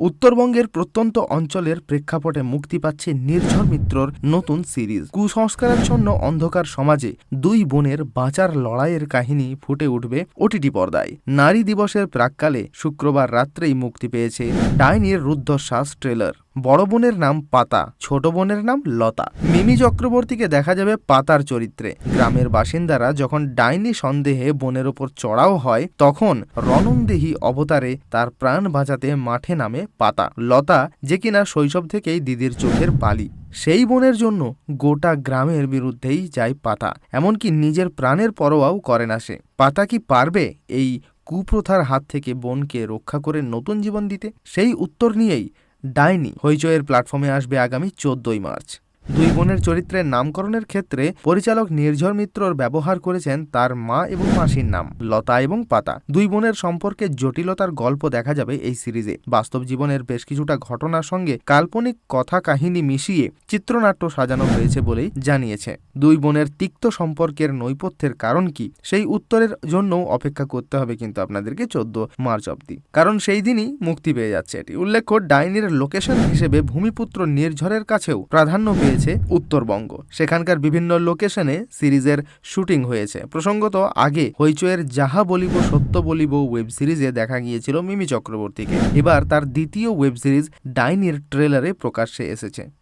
উত্তরবঙ্গের প্রত্যন্ত অঞ্চলের প্রেক্ষাপটে মুক্তি পাচ্ছে নির্ঝর মিত্রর নতুন সিরিজ। কুসংস্কারাচ্ছন্ন অন্ধকার সমাজে দুই বোনের বাঁচার লড়াইয়ের কাহিনী ফুটে উঠবে ওটিটি পর্দায়। নারী দিবসের প্রাককালে শুক্রবার রাত্রেই মুক্তি পেয়েছে ডাইনির রুদ্ধশ্বাস ট্রেলার। বড় বোনের নাম পাতা, ছোট বোনের নাম লতা। মিমি চক্রবর্তীকে দেখা যাবে পাতার চরিত্রে। গ্রামের বাসিন্দারা যখন ডাইনি সন্দেহে বোনের ওপর চড়াও হয়, তখন রণংদেহী অবতারে তার প্রাণ বাঁচাতে মাঠে নামে পাতা। লতা যে কিনা শৈশব থেকেই দিদির চোখের বালি সেই বোনের জন্য গোটা গ্রামের বিরুদ্ধেই যায় পাতা। এমনকি নিজের প্রাণের পরোয়াও করে না সে। পাতা কি পারবে এই কুপ্রথার হাত থেকে বোনকে রক্ষা করে নতুন জীবন দিতে? সেই উত্তর নিয়েই ডাইনি হইচয়ের প্ল্যাটফর্মে আসবে আগামী চোদ্দই মার্চ। দুই বোনের চরিত্রের নামকরণের ক্ষেত্রে পরিচালক নির্ঝর মিত্রর ব্যবহার করেছেন তার মা এবং মাসির নাম, লতা এবং পাতা। দুই বোনের সম্পর্কে জটিলতার গল্প দেখা যাবে এই সিরিজে। বাস্তব জীবনের বেশ কিছুটা ঘটনার সঙ্গে কাল্পনিক কথা কাহিনী মিশিয়ে চিত্রনাট্য সাজানো হয়েছে বলেই জানিয়েছে। দুই বোনের তিক্ত সম্পর্কের নৈপথ্যের কারণ কি, সেই উত্তরের জন্যও অপেক্ষা করতে হবে কিন্তু আপনাদেরকে চোদ্দ মার্চ অব্দি কারণ সেই দিনই মুক্তি পেয়ে যাচ্ছে এটি। উল্লেখ্য, ডাইনির লোকেশন হিসেবে ভূমিপুত্র নির্ঝরের কাছেও প্রাধান্য পেয়েছে উত্তরবঙ্গ। সেখানকার বিভিন্ন লোকেশনে সিরিজের শুটিং হয়েছে। প্রসঙ্গত, আগে হইচয়ের যাহা বলিব সত্য বলিব ওয়েব সিরিজে দেখা গিয়েছিল মিমি চক্রবর্তীকে। এবার তার দ্বিতীয় ওয়েব সিরিজ ডাইনির ট্রেলারে প্রকাশ্যে এসেছে।